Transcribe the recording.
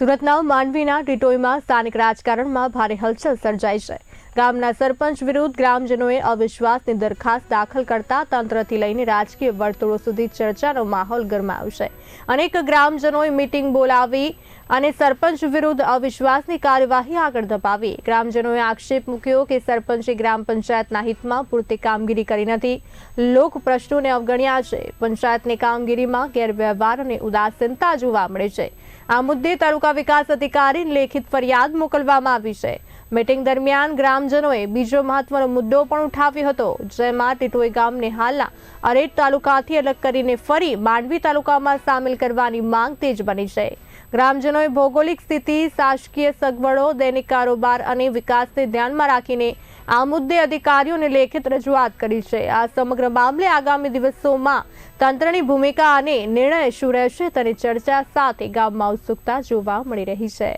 સુરતના માંડવીના ટીટોઈમાં સ્થાનિક રાજકારણમાં ભારે હલચલ સર્જાઈ છે. ગામના સરપંચ વિરુદ્ધ ગ્રામજનોએ અવિશ્વાસની દરખાસ્ત દાખલ કરતા તંત્રથી લઈને રાજકીય વર્તુળો સુધી ચર્ચાનો માહોલ ગરમાયો અનેક ગ્રામજનોએ મીટિંગ બોલાવી અને સરપંચ વિરુદ્ધ અવિશ્વાસની કાર્યવાહી આગળ ધપાવી. ગ્રામજનોએ આક્ષેપ મૂક્યો કે સરપંચે ગ્રામ પંચાયતના હિતમાં પૂરતી કામગીરી કરી નથી. લોક પ્રશ્નોને અવગણ્યા છે. પંચાયતની કામગીરીમાં ગેરવ્યવહાર અને ઉદાસીનતા જોવા મળે છે. આ મુદ્દે તાલુકા વિકાસ અધિકારીને લેખિત ફરિયાદ મોકલવામાં આવી છે. મીટિંગ દરમિયાન ગ્રામજનોએ બીજો મહત્વનો મુદ્દો પણ ઉઠાવ્યો હતો, જેમાં ટીટોઈ ગામને હાલના અરેટ તાલુકાથી અલગ કરીને ફરી માંડવી તાલુકામાં સામેલ કરવાની માંગ તેજ બની છે. ગ્રામજનોએ ભૌગોલિક સ્થિતિ, શાસકીય સગવડો, દૈનિક કારોબાર અને વિકાસને ધ્યાનમાં રાખીને આ મુદ્દે અધિકારીઓને લેખિત રજૂઆત કરી છે. આ સમગ્ર મામલે આગામી દિવસોમાં તંત્રની ભૂમિકા અને નિર્ણય શું રહેશે તેની ચર્ચા સાથે ગામમાં ઉત્સુકતા જોવા મળી રહી છે.